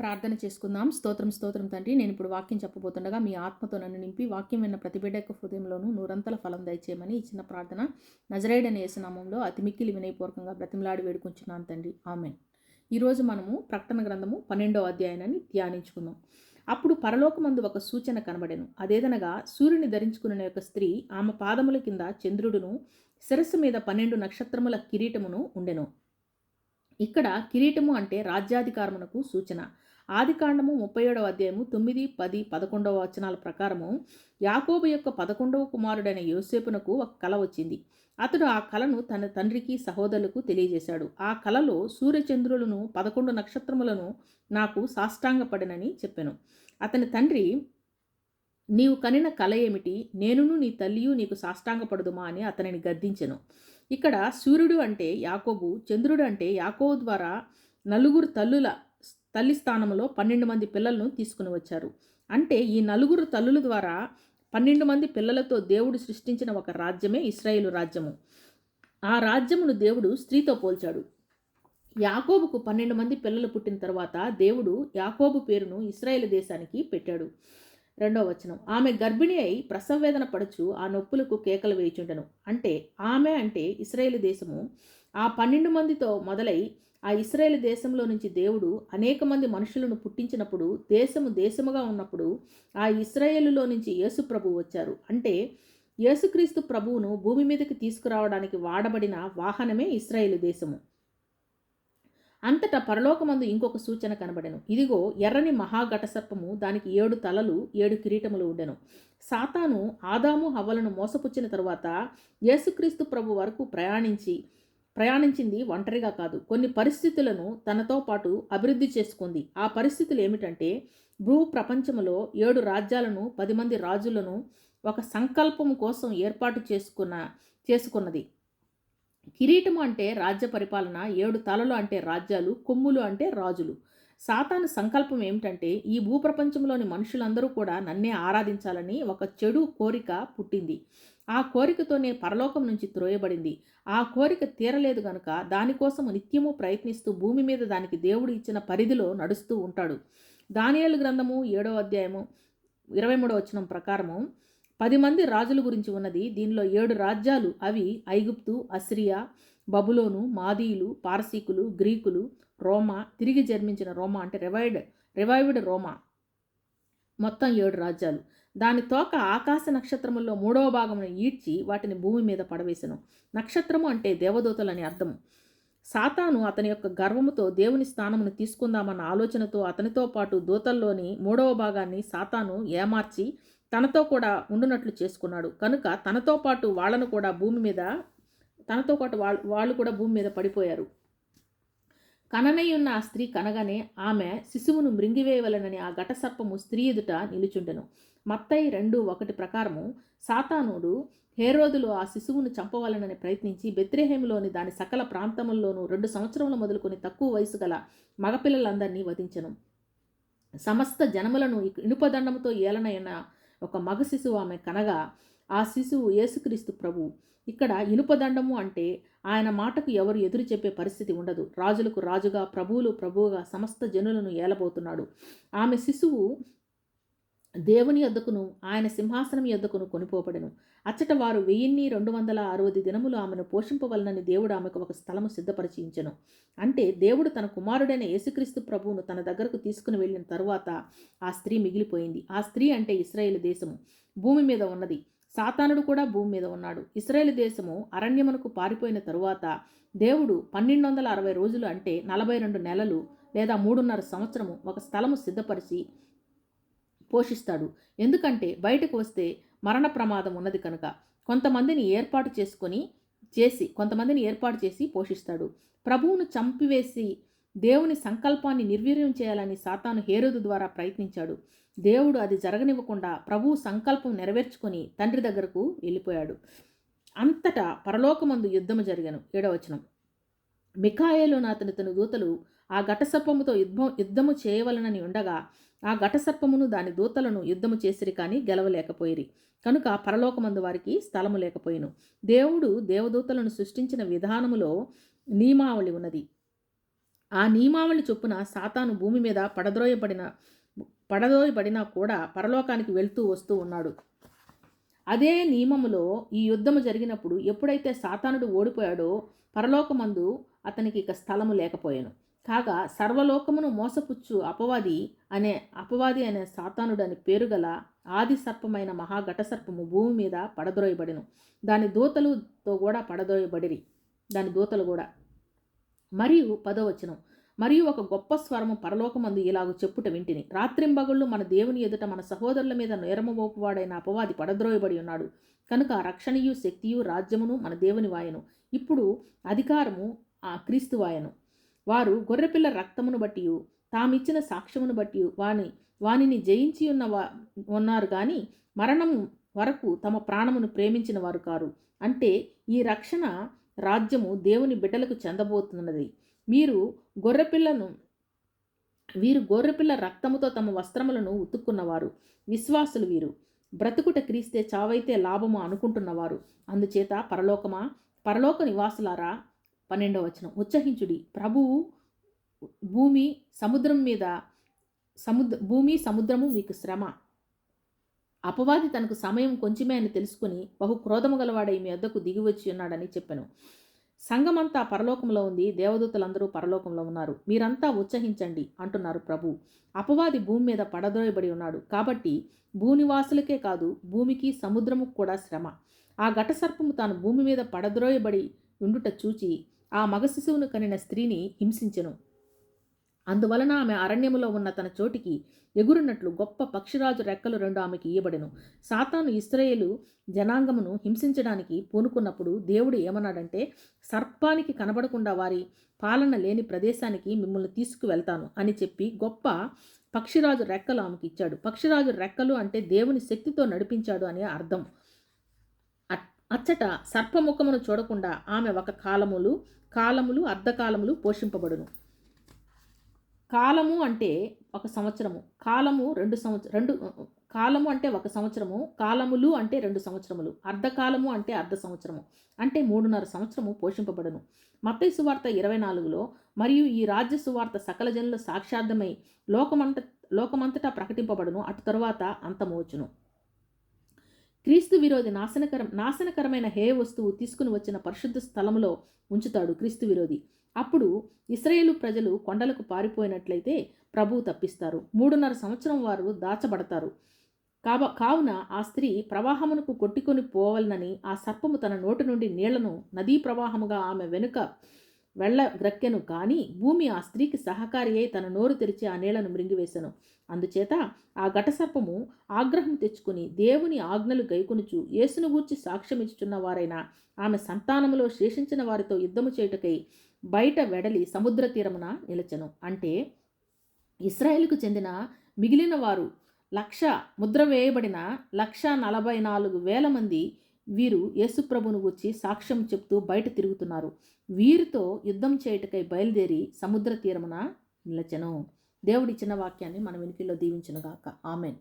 ప్రార్థన చేసుకుందాం. స్తోత్రం స్తోత్రం తండ్రి నేను ఇప్పుడు వాక్యం చెప్పబోతుండగా మీ ఆత్మతో నన్ను నింపి వాక్యం విన్న ప్రతి బిడ్డ యొక్క హృదయంలోనూ నూరంతల ఫలం దయచేయమని ఈ చిన్న ప్రార్థన నజరేడని యేసునామంలో అతి మిక్కిలి వినయపూర్వకంగా బ్రతిమలాడి వేడుకుంటున్నాను తండ్రి. ఆమెన్. ఈరోజు మనము ప్రకటన గ్రంథము పన్నెండో అధ్యాయాన్ని ధ్యానించుకుందాం. అప్పుడు పరలోకమందు ఒక సూచన కనబడెను. అదేదనగా సూర్యుని ధరించుకున్న యొక్క స్త్రీ ఆమె పాదముల కింద చంద్రుడును శిరస్సు మీద పన్నెండు నక్షత్రముల కిరీటమును ఉండెను. ఇక్కడ కిరీటము అంటే రాజ్యాధికారమునకు సూచన. ఆదికాండము ముప్పై ఏడవ అధ్యాయము తొమ్మిది పది పదకొండవ వచనాల ప్రకారము యాకోబు యొక్క పదకొండవ కుమారుడైన యోసేపునకు ఒక కల వచ్చింది. అతడు ఆ కలను తన తండ్రికి సహోదరులకు తెలియజేశాడు. ఆ కలలో సూర్యచంద్రులను పదకొండు నక్షత్రములను నాకు సాష్టాంగపడినని చెప్పాను. అతని తండ్రి నీవు కనిన కల ఏమిటి? నేనును నీ తల్లియు నీకు సాష్టాంగపడదుమా అని అతనిని గద్దించెను. ఇక్కడ సూర్యుడు అంటే యాకోబు చంద్రుడు అంటే యాకోబు ద్వారా నలుగురు తల్లుల తల్లి స్థానంలో పన్నెండు మంది పిల్లలను తీసుకుని వచ్చారు. అంటే ఈ నలుగురు తల్లుల ద్వారా పన్నెండు మంది పిల్లలతో దేవుడు సృష్టించిన ఒక రాజ్యమే ఇస్రాయేలు రాజ్యము. ఆ రాజ్యమును దేవుడు స్త్రీతో పోల్చాడు. యాకోబుకు పన్నెండు మంది పిల్లలు పుట్టిన తర్వాత దేవుడు యాకోబు పేరును ఇస్రాయేల్ దేశానికి పెట్టాడు. రెండవ వచనం. ఆమె గర్భిణి అయి ప్రసవవేదన పడుచు ఆ నొప్పులకు కేకలు వేయుచుండెను. అంటే ఆమె అంటే ఇస్రాయేల్ దేశము ఆ పన్నెండు మందితో మొదలై ఆ ఇస్రాయేల్ దేశంలో నుంచి దేవుడు అనేక మంది మనుషులను పుట్టించినప్పుడు దేశము దేశముగా ఉన్నప్పుడు ఆ ఇస్రాయేలులో నుంచి యేసు ప్రభు వచ్చారు. అంటే యేసుక్రీస్తు ప్రభువును భూమి మీదకి తీసుకురావడానికి వాడబడిన వాహనమే ఇస్రాయేలు దేశము. అంతటా పరలోకమందు ఇంకొక సూచన కనబడెను. ఇదిగో ఎర్రని మహాఘటసర్పము దానికి ఏడు తలలు ఏడు కిరీటములు ఉండెను. సాతాను ఆదాము హవ్వలను మోసపుచ్చిన తరువాత యేసుక్రీస్తు ప్రభు వరకు ప్రయాణించి ప్రయాణించింది ఒంటరిగా కాదు. కొన్ని పరిస్థితులను తనతో పాటు అభివృద్ధి చేసుకుంది. ఆ పరిస్థితులు ఏమిటంటే భూ ప్రపంచంలో ఏడు రాజ్యాలను పది మంది రాజులను ఒక సంకల్పం కోసం ఏర్పాటు చేసుకున్న చేసుకున్నది. కిరీటము అంటే రాజ్య పరిపాలన ఏడు తలలు అంటే రాజ్యాలు కొమ్ములు అంటే రాజులు. సాతాను సంకల్పం ఏమిటంటే ఈ భూప్రపంచంలోని మనుషులందరూ కూడా నన్నే ఆరాధించాలని ఒక చెడు కోరిక పుట్టింది. ఆ కోరికతోనే పరలోకం నుంచి త్రోయబడింది. ఆ కోరిక తీరలేదు గనుక దానికోసం నిత్యము ప్రయత్నిస్తూ భూమి మీద దానికి దేవుడు ఇచ్చిన పరిధిలో నడుస్తూ ఉంటాడు. దానియేలు గ్రంథము ఏడో అధ్యాయము ఇరవై మూడో వచనం ప్రకారము పది మంది రాజుల గురించి ఉన్నది. దీనిలో ఏడు రాజ్యాలు అవి ఐగుప్తు అసిరియా బబులోను మాదీయులు పారసీకులు గ్రీకులు రోమా తిరిగి జన్మించిన రోమా అంటే రివైడ్ రివైవ్డ్ రోమా. మొత్తం ఏడు రాజ్యాలు. దాని తోక ఆకాశ నక్షత్రముల్లో మూడవ భాగమును ఈడ్చి వాటిని భూమి మీద పడవేశను నక్షత్రము అంటే దేవదూతలని అర్థం సాతాను అతని యొక్క గర్వముతో దేవుని స్థానమును తీసుకుందామన్న ఆలోచనతో అతనితో పాటు దూతల్లోని మూడవ భాగాన్ని సాతాను ఏమార్చి తనతో కూడా ఉండునట్లు చేసుకున్నాడు. కనుక తనతో పాటు వాళ్ళను కూడా భూమి మీద తనతో పాటు వాళ్ళు వాళ్ళు కూడా భూమి మీద పడిపోయారు. కననయ్యున్న ఆ స్త్రీ కనగానే ఆమె శిశువును మృంగివేయవలనని ఆ ఘటసర్పము స్త్రీ ఎదుట నిలుచుండెను. మత్తయి రెండు ఒకటి ప్రకారము సాతానుడు హేరోదులు ఆ శిశువును చంపవాలనని ప్రయత్నించి బెత్రేహేములోని దాని సకల ప్రాంతముల్లోనూ రెండు సంవత్సరములు మొదలుకొని తక్కువ వయసు గల మగపిల్లలందరినీ వధించను. సమస్త జనములను ఇనుపదండముతో ఏలనైన ఒక మగ శిశువు ఆమె కనగా ఆ శిశువు యేసుక్రీస్తు ప్రభు ఇక్కడ ఇనుపదండము అంటే ఆయన మాటకు ఎవరు ఎదురు చెప్పే పరిస్థితి ఉండదు. రాజులకు రాజుగా ప్రభువులు ప్రభువుగా సమస్త జనులను ఏలబోతున్నాడు. ఆమె శిశువు దేవుని యొద్దకును ఆయన సింహాసనం యొద్దకును కొనిపోబడెను. అచ్చట వారు వెయ్యిన్ని రెండు వందల అరవై దినములు ఆమెను పోషింపవలనని దేవుడు ఆమెకు ఒక స్థలము సిద్ధపరిచించెను అంటే దేవుడు తన కుమారుడైన యేసుక్రీస్తు ప్రభువును తన దగ్గరకు తీసుకుని వెళ్ళిన తరువాత ఆ స్త్రీ మిగిలిపోయింది. ఆ స్త్రీ అంటే ఇస్రాయేల్ దేశము. భూమి మీద ఉన్నది. సాతానుడు కూడా భూమి మీద ఉన్నాడు. ఇస్రాయేల్ దేశము అరణ్యమునకు పారిపోయిన తరువాత దేవుడు పన్నెండు వందల అరవై రోజులు అంటే నలభై రెండు నెలలు లేదా మూడున్నర సంవత్సరము ఒక స్థలము సిద్ధపరిచి పోషిస్తాడు. ఎందుకంటే బయటకు వస్తే మరణ ప్రమాదం ఉన్నది కనుక కొంతమందిని ఏర్పాటు చేసుకొని చేసి కొంతమందిని ఏర్పాటు చేసి పోషిస్తాడు. ప్రభువును చంపివేసి దేవుని సంకల్పాన్ని నిర్వీర్యం చేయాలని సాతాను హేరోదు ద్వారా ప్రయత్నించాడు. దేవుడు అది జరగనివ్వకుండా ప్రభువు సంకల్పం నెరవేర్చుకొని తండ్రి దగ్గరకు వెళ్ళిపోయాడు. అంతటా పరలోకమందు యుద్ధము జరిగాను. ఏడవచనం మిఖాయేలు అతని తన దూతలు ఆ ఘటసర్పముతో యుద్ధం యుద్ధము చేయవలనని ఉండగా ఆ ఘటసర్పమును దాని దూతలను యుద్ధము చేసిరి కానీ గెలవలేకపోయిరి. కనుక పరలోకమందు వారికి స్థలము లేకపోయిను. దేవుడు దేవదూతలను సృష్టించిన విధానములో నియమావళి ఉన్నది. ఆ నియమావళి చొప్పున సాతాను భూమి మీద పడద్రోయబడిన పడదోయబడినా కూడా పరలోకానికి వెళ్తూ వస్తూ ఉన్నాడు. అదే నియమములో ఈ యుద్ధము జరిగినప్పుడు ఎప్పుడైతే సాతానుడు ఓడిపోయాడో పరలోకమందు అతనికి ఇక స్థలము లేకపోయాను. కాగా సర్వలోకమును మోసపుచ్చు అపవాది అనే అపవాది అనే సాతానుడు అని పేరు గల ఆది సర్పమైన మహాఘట సర్పము భూమి మీద పడద్రోయబడిను. దాని దూతలుతో కూడా పడదోయబడిరి దాని దూతలు కూడా మరియు పదవచనం. మరియు ఒక గొప్ప స్వరము పరలోకమందు ఇలాగ చెప్పుట వింటిని. రాత్రింబగుళ్ళు మన దేవుని ఎదుట మన సహోదరుల మీద నేరమబోపువాడైన అపవాది పడద్రోయబడి ఉన్నాడు. కనుక రక్షణయు శక్తియు రాజ్యమును మన దేవుని వాయను. ఇప్పుడు అధికారము ఆ క్రీస్తు వాయను. వారు గొర్రెపిల్ల రక్తమును బట్టి తామిచ్చిన సాక్ష్యమును బట్టి వాని వానిని జయించి ఉన్న వా ఉన్నారు కానీ మరణము వరకు తమ ప్రాణమును ప్రేమించిన వారు కారు. అంటే ఈ రక్షణ రాజ్యము దేవుని బిడ్డలకు చెందబోతున్నది. మీరు గొర్రెపిల్లను వీరు గొర్రెపిల్ల రక్తముతో తమ వస్త్రములను ఉతుక్కున్నవారు. విశ్వాసులు వీరు. బ్రతుకుట క్రీస్తే చావైతే లాభము అనుకుంటున్నవారు. అందుచేత పరలోకమా పరలోక నివాసులారా పన్నెండవ వచనం. ఉత్సహించుడి ప్రభువు భూమి సముద్రం మీద సముద్ర భూమి సముద్రము మీకు శ్రమ. అపవాది తనకు సమయం కొంచెమే అని తెలుసుకుని బహు క్రోధము గలవాడై మీ వద్దకు దిగివచ్చి ఉన్నాడని చెప్పాను. సంఘమంతా పరలోకంలో ఉంది దేవదూతలందరూ పరలోకంలో ఉన్నారు. మీరంతా ఉత్సహించండి అంటున్నారు ప్రభు. అపవాది భూమి మీద పడద్రోయబడి ఉన్నాడు. కాబట్టి భూనివాసులకే కాదు భూమికి సముద్రము కూడా శ్రమ. ఆ ఘటసర్పము తాను భూమి మీద పడద్రోయబడి ఉండుట చూచి ఆ మగ శిశువును కనిన స్త్రీని హింసించెను. అందువలన ఆమె అరణ్యములో ఉన్న తన చోటికి ఎగురున్నట్లు గొప్ప పక్షిరాజు రెక్కలు రెండు ఆమెకి ఇయ్యబడెను. సాతాను ఇస్రాయేలు జనాంగమును హింసించడానికి పూనుకున్నప్పుడు దేవుడు ఏమన్నాడంటే సర్పానికి కనబడకుండా వారి పాలన లేని ప్రదేశానికి మిమ్మల్ని తీసుకువెళ్తాను అని చెప్పి గొప్ప పక్షిరాజు రెక్కలు ఆమెకి ఇచ్చాడు. పక్షిరాజు రెక్కలు అంటే దేవుని శక్తితో నడిపించాడు అనే అర్థం. అచ్చట సర్పముఖమును చూడకుండా ఆమె ఒక కాలములు కాలములు అర్ధకాలములు పోషింపబడును. కాలము అంటే ఒక సంవత్సరము. కాలము రెండు సంవత్సరం రెండు కాలము అంటే ఒక సంవత్సరము కాలములు అంటే రెండు సంవత్సరములు. అర్ధకాలము అంటే అర్ధ సంవత్సరము. అంటే మూడున్నర సంవత్సరము పోషింపబడును. మత్తయి సువార్త ఇరవై నాలుగులో మరియు ఈ రాజ్య సువార్త సకల జనుల సాక్షార్థమై లోకమంత లోకమంతటా ప్రకటింపబడును. అటు తరువాత అంతమవచ్చును క్రీస్తు విరోధి నాశనకరం నాశనకరమైన హే వస్తువు తీసుకుని వచ్చిన పరిశుద్ధ స్థలంలో ఉంచుతాడు క్రీస్తు విరోధి. అప్పుడు ఇస్రాయేలు ప్రజలు కొండలకు పారిపోయినట్లయితే ప్రభువు తప్పిస్తారు. మూడున్నర సంవత్సరం వారు దాచబడతారు. కాబ కావున ఆ స్త్రీ ప్రవాహమునకు కొట్టుకొని పోవాలనని ఆ సర్పము తన నోటి నుండి నీళ్ళను నదీ ప్రవాహముగా ఆమె వెనుక వెళ్ళ గ్రక్కెను కానీ భూమి ఆ స్త్రీకి సహకారి అయి తన నోరు తెరిచి ఆ నీళ్ళను మృంగివేశను అందుచేత ఆ ఘటసర్పము ఆగ్రహం తెచ్చుకుని దేవుని ఆజ్ఞలు గైకొనుచు యేసును గూర్చి సాక్ష్యమిచ్చుచున్న వారైన ఆమె సంతానములో శేషించిన వారితో యుద్ధము చేయుటకై బయట వెడలి సముద్ర తీరమున నిలచెను. అంటే ఇస్రాయేల్కు చెందిన మిగిలిన వారు లక్ష ముద్ర వేయబడిన లక్ష నలభై నాలుగు వేల మంది వీరు యేసుప్రభును గుర్చి సాక్ష్యం చెప్తూ బయట తిరుగుతున్నారు. వీరితో యుద్ధం చేయుటకై బయలుదేరి సముద్ర తీరమున నిలచెను. దేవుడిచ్చిన వాక్యాన్ని మన వెనుకల్లో దీవించునుగాక. ఆమెన్.